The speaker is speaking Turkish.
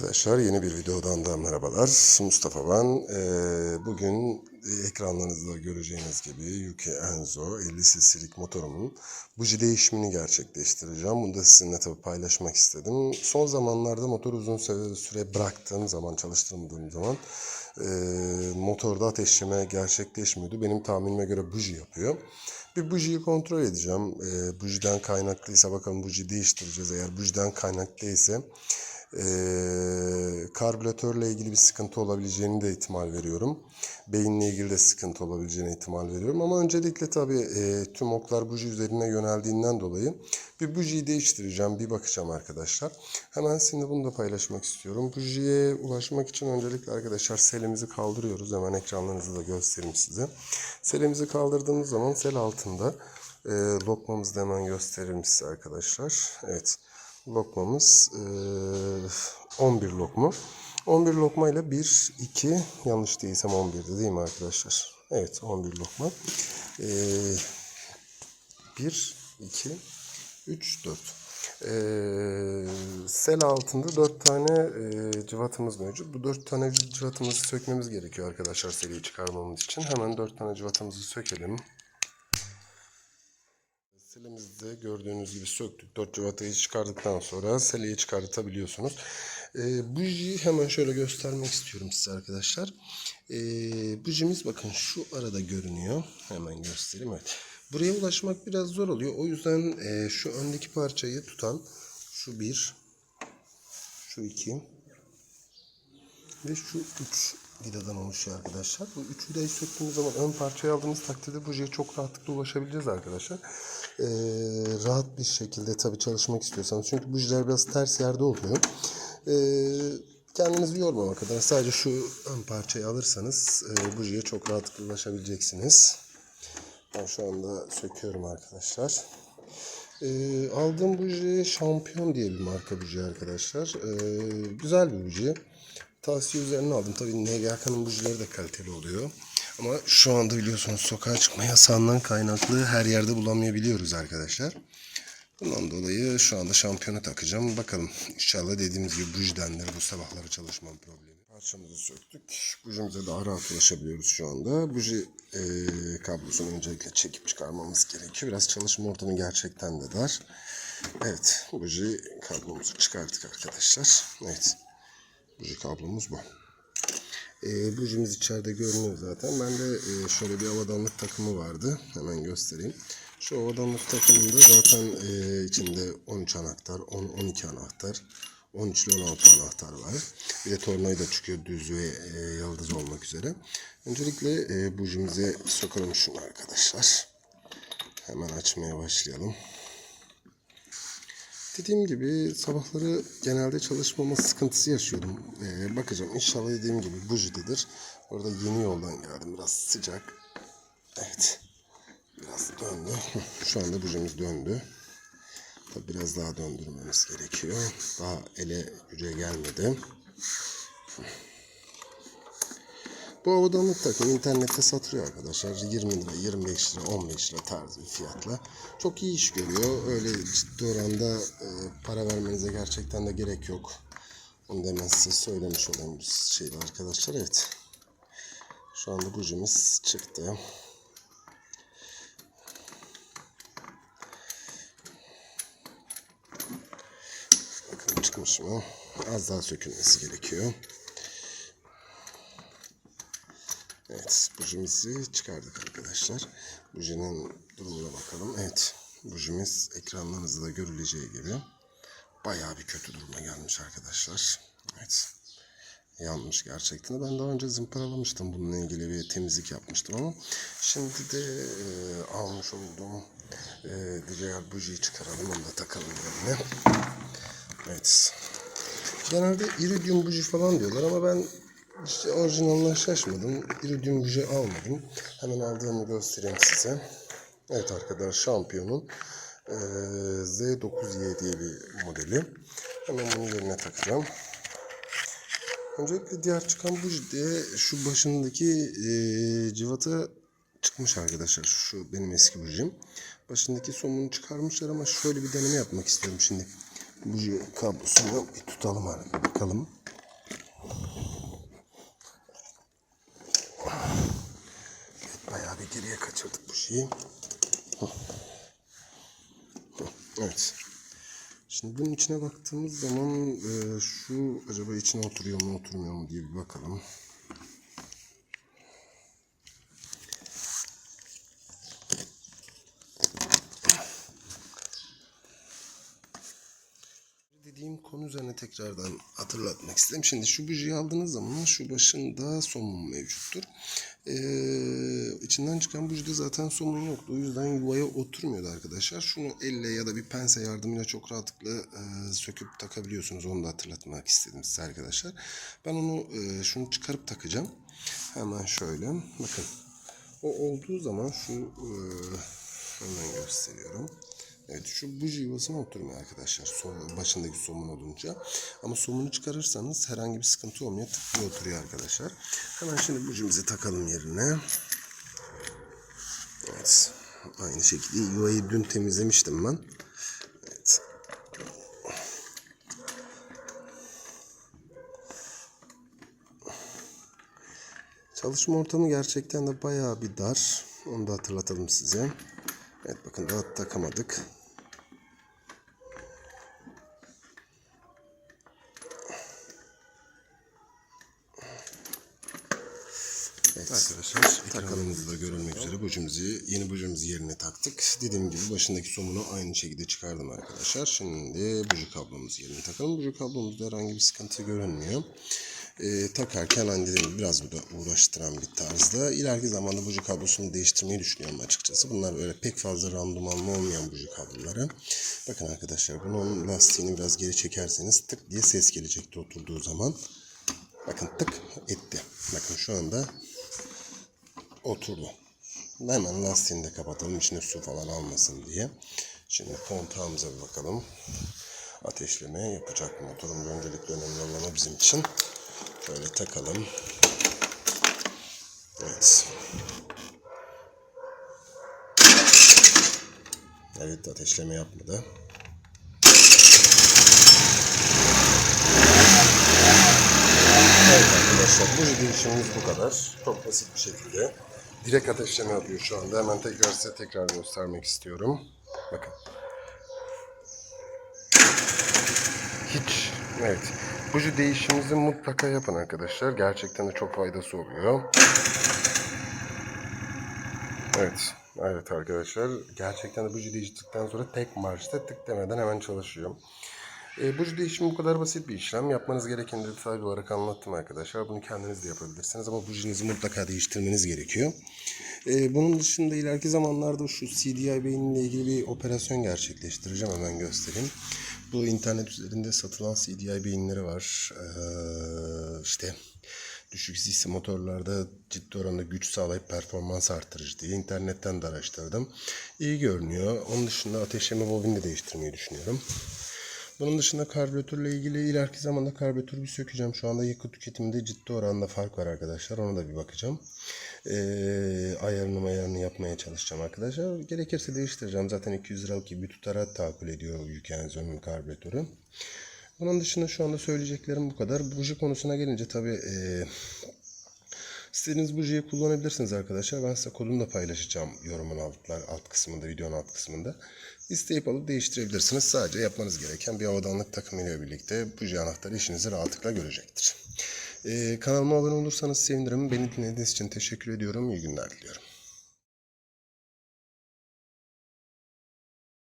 Arkadaşlar yeni bir videodan da merhabalar. Mustafa ben. Ee, bugün ekranlarınızda göreceğiniz gibi Yuki Enzo 50 cc'lik motorumun buji değişimini gerçekleştireceğim. Bunu da sizinle tabii paylaşmak istedim. Son zamanlarda motor uzun süre bıraktığım zaman, çalıştırmadığım zaman e, motorda ateşleme gerçekleşmiyordu. Benim tahminime göre buji yapıyor. Bir bujiyi kontrol edeceğim. E, bujiden kaynaklıysa bakalım buji değiştireceğiz. Eğer bujiden kaynaklıysa e, karbüratörle ilgili bir sıkıntı olabileceğini de ihtimal veriyorum. Beyinle ilgili de sıkıntı olabileceğine ihtimal veriyorum. Ama öncelikle tabii e, tüm oklar buji üzerine yöneldiğinden dolayı bir bujiyi değiştireceğim. Bir bakacağım arkadaşlar. Hemen sizinle bunu da paylaşmak istiyorum. Bujiye ulaşmak için öncelikle arkadaşlar selimizi kaldırıyoruz. Hemen ekranlarınızı da göstereyim size. Selimizi kaldırdığımız zaman sel altında e, lokmamızı da hemen gösteririm size arkadaşlar. Evet. Lokmamız e, 11 lokma. 11 lokma ile 1, 2, yanlış değilsem 11'di değil mi arkadaşlar? Evet 11 lokma. E, 1, 2, 3, 4. E, sel altında 4 tane e, cıvatımız mevcut. Bu 4 tane cıvatımızı sökmemiz gerekiyor arkadaşlar seriyi çıkarmamız için. Hemen 4 tane cıvatımızı sökelim. Selimizde gördüğünüz gibi söktük. Dört cıvatayı çıkardıktan sonra seleyi çıkartabiliyorsunuz. Ee, bujiyi hemen şöyle göstermek istiyorum size arkadaşlar. Ee, bujimiz bakın şu arada görünüyor. Hemen göstereyim. Evet. Buraya ulaşmak biraz zor oluyor. O yüzden e, şu öndeki parçayı tutan şu bir, şu iki ve şu üç vidadan oluşuyor arkadaşlar. Bu üç vidayı söktüğümüz zaman ön parçayı aldığımız takdirde bujiye çok rahatlıkla ulaşabileceğiz arkadaşlar. Ee, rahat bir şekilde tabii çalışmak istiyorsanız. Çünkü bujiler biraz ters yerde oluyor. Ee, kendinizi yormamak adına sadece şu ön parçayı alırsanız e, bujiye çok rahatlıkla ulaşabileceksiniz. Ben şu anda söküyorum arkadaşlar. Ee, aldığım buji Şampiyon diye bir marka buji arkadaşlar. Ee, güzel bir buji. Tavsiye üzerine aldım. Tabii NGK'nın bujileri de kaliteli oluyor. Ama şu anda biliyorsunuz sokağa çıkma yasağından kaynaklı her yerde bulamayabiliyoruz arkadaşlar. Bundan dolayı şu anda şampiyonu takacağım. Bakalım inşallah dediğimiz gibi bujidendir bu sabahları çalışmam problemi. Parçamızı söktük. Bujimize daha rahat ulaşabiliyoruz şu anda. Buji e, kablosunu öncelikle çekip çıkarmamız gerekiyor. Biraz çalışma ortamı gerçekten de dar. Evet buji kablomuzu çıkarttık arkadaşlar. Evet. Buji kablomuz bu. E, bujimiz içeride görünüyor zaten. Ben de e, şöyle bir havadanlık takımı vardı. Hemen göstereyim. Şu havadanlık takımında zaten e, içinde 13 anahtar, 10, 12 anahtar, 13 ile 16 anahtar var. Bir de tornavida çıkıyor düz ve e, yıldız olmak üzere. Öncelikle e, bujimize sokalım şunu arkadaşlar. Hemen açmaya başlayalım. Dediğim gibi sabahları genelde çalışmama sıkıntısı yaşıyordum. Ee, bakacağım inşallah dediğim gibi bujidedir. Orada yeni yoldan geldim. Biraz sıcak. Evet. Biraz döndü. Şu anda bujimiz döndü. Tabii biraz daha döndürmemiz gerekiyor. Daha ele güce gelmedi. Bu havadanlık takım internette satılıyor arkadaşlar. 20 lira, 25 lira, 15 lira tarzı bir fiyatla. Çok iyi iş görüyor. Öyle ciddi oranda e, para vermenize gerçekten de gerek yok. Onu da hemen size söylemiş olayım bu şeyde arkadaşlar. Evet. Şu anda bujimiz çıktı. Bakın çıkmış mı? Az daha sökülmesi gerekiyor. Evet, bujimizi çıkardık arkadaşlar. Bujinin durumuna bakalım. Evet, bujimiz ekranlarınızda da görüleceği gibi bayağı bir kötü duruma gelmiş arkadaşlar. Evet, yanmış gerçekten. Ben daha önce zımparalamıştım bununla ilgili bir temizlik yapmıştım ama şimdi de e, almış olduğum e, DJI bujiyi çıkaralım. Onu da takalım yerine. Evet. Genelde iridium buji falan diyorlar ama ben işte orijinalına şaşmadım. Iridium buji almadım. Hemen aldığımı göstereyim size. Evet arkadaşlar şampiyonun e, Z9Y diye bir modeli. Hemen bunu yerine takacağım. Öncelikle diğer çıkan buji de şu başındaki e, cıvata çıkmış arkadaşlar. Şu benim eski bujim. Başındaki somunu çıkarmışlar ama şöyle bir deneme yapmak istiyorum şimdi. Buji kablosunu tutalım abi bakalım. Kaçırdık bu şeyi. Evet. Şimdi bunun içine baktığımız zaman e, şu acaba içine oturuyor mu oturmuyor mu diye bir bakalım. Dediğim konu üzerine tekrardan hatırlatmak istedim. Şimdi şu bujiyi aldığınız zaman şu başında somun mevcuttur. Ee, içinden çıkan bujide zaten somun yoktu. O yüzden yuvaya oturmuyordu arkadaşlar. Şunu elle ya da bir pense yardımıyla çok rahatlıkla e, söküp takabiliyorsunuz. Onu da hatırlatmak istedim size arkadaşlar. Ben onu e, şunu çıkarıp takacağım. Hemen şöyle. Bakın. O olduğu zaman şu e, hemen gösteriyorum. Evet şu buji yuvasına oturmuyor arkadaşlar. Son, başındaki somun olunca. Ama somunu çıkarırsanız herhangi bir sıkıntı olmuyor. Tık diye oturuyor arkadaşlar. Hemen şimdi bujimizi takalım yerine. Evet. Aynı şekilde yuvayı dün temizlemiştim ben. Evet. Çalışma ortamı gerçekten de bayağı bir dar. Onu da hatırlatalım size. Evet bakın daha takamadık. Arkadaşlar ekranımızda görülmek üzere bujimizi yeni bujimizi yerine taktık. Dediğim gibi başındaki somunu aynı şekilde çıkardım arkadaşlar. Şimdi buji kablomuzu yerine takalım. Buji kablomuzda herhangi bir sıkıntı görünmüyor. Ee, takarken hani dediğim gibi biraz uğraştıran bir tarzda. İleriki zamanda buji kablosunu değiştirmeyi düşünüyorum açıkçası. Bunlar böyle pek fazla randımanlı olmayan buji kabloları. Bakın arkadaşlar bunun lastiğini biraz geri çekerseniz tık diye ses gelecekti oturduğu zaman. Bakın tık etti. Bakın şu anda oturdu. Hemen lastiğini de kapatalım içine su falan almasın diye. Şimdi kontağımıza bir bakalım. Ateşleme yapacak motorun öncelikle önemli olanı bizim için. Şöyle takalım. Evet. Evet ateşleme yapmadı. Evet arkadaşlar bu değişimimiz bu kadar. Çok basit bir şekilde. Direkt ateşleme yapıyor şu anda. Hemen tekrar size tekrar göstermek istiyorum. Bakın. Hiç. Evet. Buji değişimimizi mutlaka yapın arkadaşlar. Gerçekten de çok faydası oluyor. Evet. Evet arkadaşlar. Gerçekten de buji değiştirdikten sonra tek marşta tık demeden hemen çalışıyor. E, buji değişimi bu kadar basit bir işlem. Yapmanız gerekeni detaylı olarak anlattım arkadaşlar. Bunu kendiniz de yapabilirsiniz ama bujinizi mutlaka değiştirmeniz gerekiyor. E, bunun dışında ileriki zamanlarda şu CDI beyniyle ilgili bir operasyon gerçekleştireceğim. Hemen göstereyim. Bu internet üzerinde satılan CDI beyinleri var. Ee, işte düşük sisli motorlarda ciddi oranda güç sağlayıp performans artırıcı diye internetten de araştırdım. İyi görünüyor. Onun dışında ateşleme bobini de değiştirmeyi düşünüyorum. Bunun dışında karbüratörle ilgili ileriki zamanda karbüratörü bir sökeceğim. Şu anda yakıt tüketiminde ciddi oranda fark var arkadaşlar. Ona da bir bakacağım. Ee, ayarını ayarını yapmaya çalışacağım arkadaşlar. Gerekirse değiştireceğim. Zaten 200 liralık bir tutara tahakkül ediyor Yükenzon'un karbüratörü. Bunun dışında şu anda söyleyeceklerim bu kadar. Buji konusuna gelince tabii e, istediğiniz bujiyi kullanabilirsiniz arkadaşlar. Ben size kodunu da paylaşacağım yorumun altlar, alt kısmında, videonun alt kısmında. İsteyip alıp değiştirebilirsiniz. Sadece yapmanız gereken bir havadanlık takımıyla birlikte buji anahtarı işinizi rahatlıkla görecektir. Ee, kanalıma abone olursanız sevinirim. Beni dinlediğiniz için teşekkür ediyorum. İyi günler diliyorum.